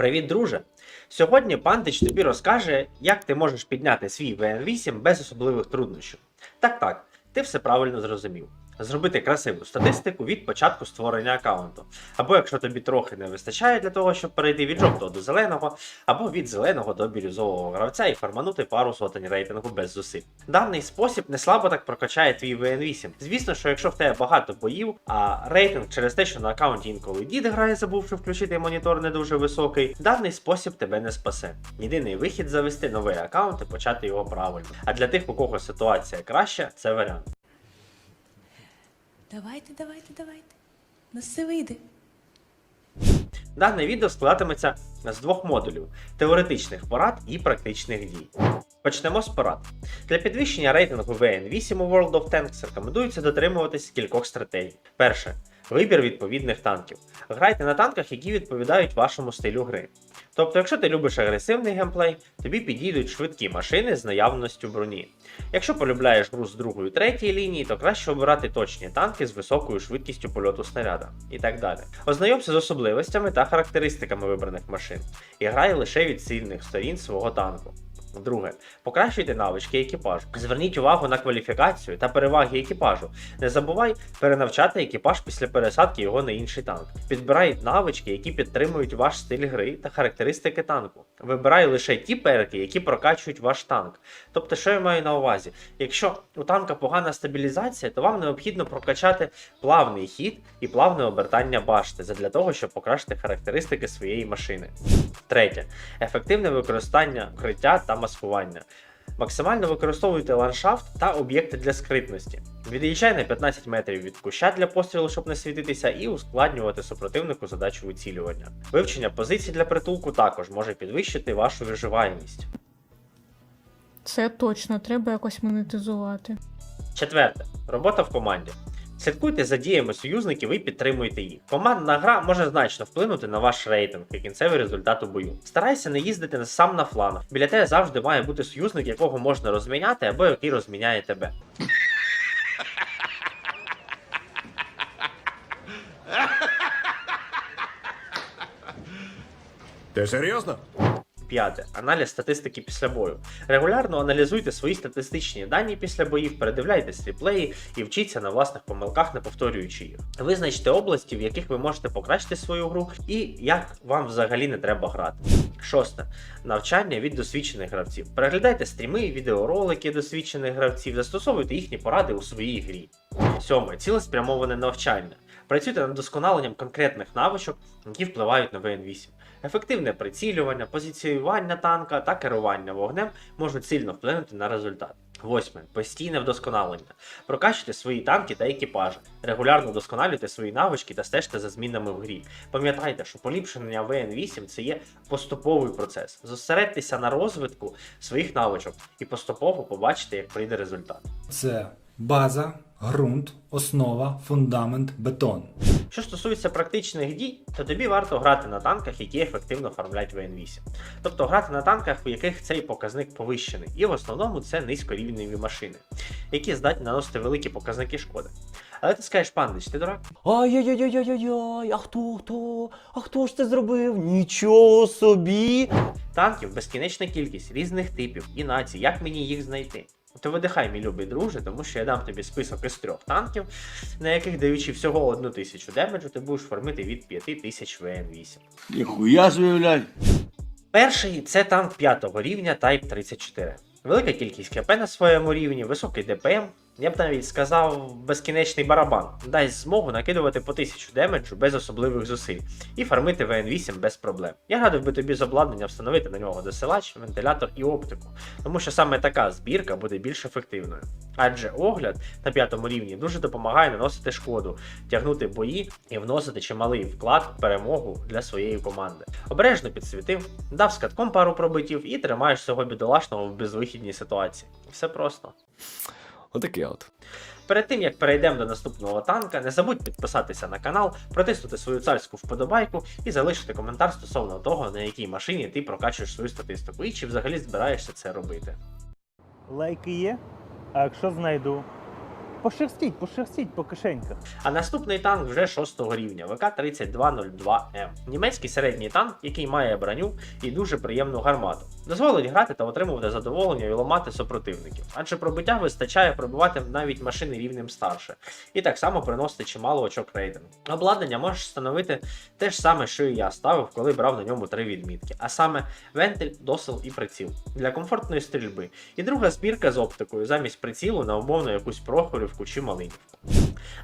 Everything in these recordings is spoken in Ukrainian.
Привіт, друже! Сьогодні Пантич тобі розкаже, як ти можеш підняти свій ВН8 без особливих труднощів. Так, так, ти все правильно зрозумів. Зробити красиву статистику від початку створення аккаунту. Або якщо тобі трохи не вистачає для того, щоб перейти від жовтого до зеленого, або від зеленого до бірюзового гравця і форманути пару сотень рейтингу без зусиль. Даний спосіб не слабо так прокачає твій VN8. Звісно, що якщо в тебе багато боїв, а рейтинг через те, що на аккаунті інколи дід грає, забувши включити монітор не дуже високий, даний спосіб тебе не спасе. Єдиний вихід завести новий аккаунт і почати його правильно. А для тих, у кого ситуація краща, це варіант. Давайте, давайте, давайте. Нас все вийде. Дане відео складатиметься з двох модулів: теоретичних порад і практичних дій. Почнемо з порад. Для підвищення рейтингу VN8 у World of Tanks рекомендується дотримуватись кількох стратегій. Перше. Вибір відповідних танків. Грайте на танках, які відповідають вашому стилю гри. Тобто, якщо ти любиш агресивний геймплей, тобі підійдуть швидкі машини з наявністю броні. Якщо полюбляєш гру з другої третьої лінії, то краще обирати точні танки з високою швидкістю польоту снаряда і так далі. Ознайомся з особливостями та характеристиками вибраних машин і грай лише від сильних сторін свого танку. Друге, покращуйте навички екіпажу. Зверніть увагу на кваліфікацію та переваги екіпажу. Не забувай перенавчати екіпаж після пересадки його на інший танк. Підбирай навички, які підтримують ваш стиль гри та характеристики танку. Вибирай лише ті перки, які прокачують ваш танк. Тобто, що я маю на увазі? Якщо у танка погана стабілізація, то вам необхідно прокачати плавний хід і плавне обертання башти задля того, щоб покращити характеристики своєї машини. Третє. Ефективне використання укриття та маскування. Максимально використовуйте ландшафт та об'єкти для скритності. Від'їжджай на 15 метрів від куща для пострілу, щоб не світитися, і ускладнювати супротивнику задачу вицілювання. Вивчення позицій для притулку також може підвищити вашу виживаємість. Це точно треба якось монетизувати. Четверте. Робота в команді. Слідкуйте за діями союзників і підтримуйте їх. Командна гра може значно вплинути на ваш рейтинг і кінцевий результат у бою. Старайся не їздити сам на фланг. Біля тебе завжди має бути союзник, якого можна розміняти або який розміняє тебе. Ти серйозно? П'яте. Аналіз статистики після бою. Регулярно аналізуйте свої статистичні дані після боїв, передивляйтесь реплеї і вчіться на власних помилках, не повторюючи їх. Визначте області, в яких ви можете покращити свою гру, і як вам взагалі не треба грати. Шосте. Навчання від досвідчених гравців. Переглядайте стріми, відеоролики досвідчених гравців, застосовуйте їхні поради у своїй грі. Сьоме. Цілеспрямоване навчання. Працюйте над досконаленням конкретних навичок, які впливають на VN8. Ефективне прицілювання, позиціювання танка та керування вогнем можуть сильно вплинути на результат. Восьме. Постійне вдосконалення. Прокачуйте свої танки та екіпажі. Регулярно вдосконалюйте свої навички та стежте за змінами в грі. Пам'ятайте, що поліпшення VN8 це є поступовий процес. Зосередьтеся на розвитку своїх навичок і поступово побачите, як прийде результат. Це база, ґрунт, основа, фундамент, бетон. Що стосується практичних дій, то тобі варто грати на танках, які ефективно фармлять VN8. Тобто грати на танках, у яких цей показник повищений, і в основному це низькорівневі машини, які здатні наносити великі показники шкоди. Але ти скажеш, пандич, ти дурак? Ай-яй-яй-яй-яй, а хто хто? А хто ж це зробив? Нічого собі. Танків безкінечна кількість різних типів і націй, як мені їх знайти? То видихай, мій любий друже, тому що я дам тобі список із трьох танків, на яких даючи всього одну тисячу демеджу, ти будеш фармити від 5000 ВН8. Ніхуя собі. Перший це танк 5 рівня Type 34. Велика кількість КП на своєму рівні, високий ДПМ, я б навіть сказав, безкінечний барабан. Дасть змогу накидувати по 1000 демеджу без особливих зусиль і фармити ВН8 без проблем. Я радив би тобі з обладнання встановити на нього досилач, вентилятор і оптику, тому що саме така збірка буде більш ефективною. Адже огляд на п'ятому рівні дуже допомагає наносити шкоду, тягнути бої і вносити чималий вклад в перемогу для своєї команди. Обережно підсвітив, дав скатком пару пробиттів і тримаєш цього бідолашного в безвихідній ситуації. Все просто. Отаке от. Перед тим як перейдемо до наступного танка, не забудь підписатися на канал, протиснути свою царську вподобайку і залишити коментар стосовно того, на якій машині ти прокачуєш свою статистику і чи взагалі збираєшся це робити. Лайки є. А якщо знайду, Пошерстіть, пошерстіть по кишеньках. А наступний танк вже 6 рівня ВК-3202М. Німецький середній танк, який має броню і дуже приємну гармату. Дозволить грати та отримувати задоволення і ламати супротивників, адже пробиття вистачає пробивати навіть машини рівнем старше, і так само приносити чимало очок рейтингу. Обладнання можеш встановити те ж саме, що і я ставив, коли брав на ньому три відмітки, а саме вентиль, досил і приціл для комфортної стрільби. І друга збірка з оптикою замість прицілу на умовно якусь прохорівку чи малинівку.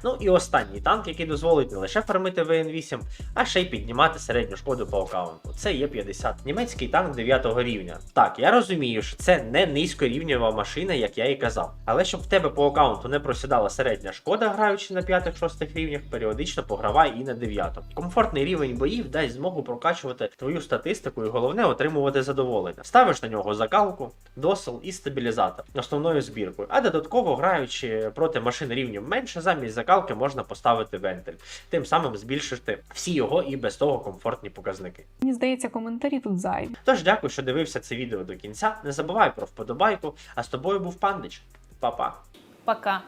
Ну і останній танк, який дозволить не лише фармити ВН8, а ще й піднімати середню шкоду по аккаунту. Це є 50 німецький танк 9 рівня. Так, я розумію, що це не низькорівнєва машина, як я і казав. Але щоб в тебе по аккаунту не просідала середня шкода, граючи на 5-6 рівнях, періодично погравай і на 9. Комфортний рівень боїв дасть змогу прокачувати твою статистику і головне отримувати задоволення. Ставиш на нього закалку, досил і стабілізатор основною збіркою. А додатково граючи проти машин рівнем менше, замість закалки можна поставити вентиль, тим самим збільшити всі його і без того комфортні показники. Мені здається, коментарі тут зайві. Тож дякую, що дивився це відео до кінця. Не забувай про вподобайку. А з тобою був Пандич. Па-па. Пока.